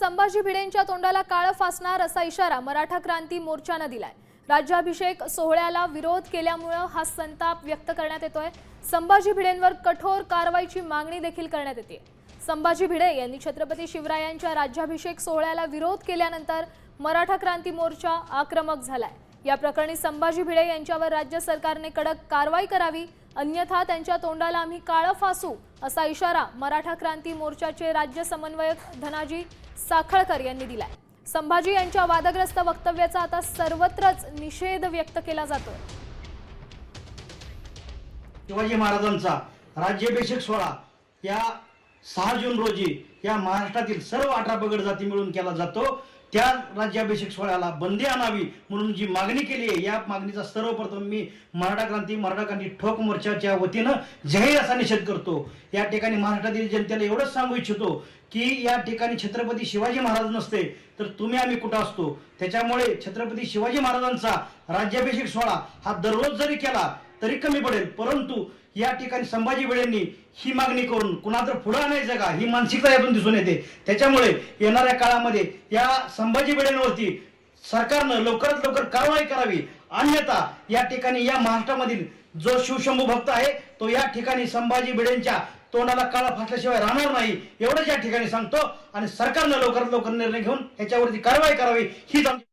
संभाजी भिडेंच्या तोंडाला काळं फासणार असा इशारा मराठा क्रांती मोर्चानं दिलाय. राज्याभिषेक सोहळ्याला विरोध केल्यामुळं हा संताप व्यक्त करण्यात येतोय. संभाजी भिडेंवर कठोर कारवाईची मागणी देखील करण्यात येते. संभाजी भिडे यांनी छत्रपती शिवरायांच्या राज्याभिषेक सोहळ्याला विरोध केल्यानंतर मराठा क्रांती मोर्चा आक्रमक झालाय. या प्रकरणी संभाजी भिडे यांच्यावर राज्य सरकारने कडक कारवाई करावी अन्यथा त्यांच्या तोंडाला आम्ही काळं फासू असा इशारा मराठा क्रांती मोर्चाचे राज्य समन्वयक धनाजी साखळकर यांनी दिलाय. संभाजी यांच्या वादग्रस्त वक्तव्याचा आता सर्वत्रच निषेध व्यक्त केला जातो शिवाजी महाराजांचा राज्याभिषेक सोहळा या सहा जून रोजी या महाराष्ट्रातील सर्व अठरा पगड जाती मिळून केला जातो. त्या राज्याभिषेक सोहळ्याला बंदी आणावी म्हणून जी मागणी केली आहे या मागणीचा सर्वप्रथम मी मराठा क्रांती मराठा क्रांती ठोक मोर्चाच्या वतीनं जाहीर असा निषेध करतो. या ठिकाणी महाराष्ट्रातील जनतेला एवढंच सांगू इच्छितो की या ठिकाणी छत्रपती शिवाजी महाराज नसते तर तुम्ही आम्ही कुठं असतो? त्याच्यामुळे छत्रपती शिवाजी महाराजांचा राज्याभिषेक सोहळा हा दररोज जरी केला तरी कमी पडेल. परंतु या ठिकाणी संभाजी भिडेंनी ही मागणी करून कुणा तर पुढे आणायचं का ही मानसिकता यातून दिसून येते. त्याच्यामुळे येणाऱ्या काळामध्ये या संभाजी भिडेंवरती सरकारनं लवकरात लवकर कारवाई करावी. अन्यथा या ठिकाणी या महाराष्ट्रामधील जो शिवशंभू भक्त आहे तो या ठिकाणी संभाजी भिडेंच्या तोंडाला काळा फासल्याशिवाय राहणार नाही एवढंच या ठिकाणी सांगतो. आणि सरकारनं लवकरात लवकर निर्णय घेऊन याच्यावरती कारवाई करावी हीच आमची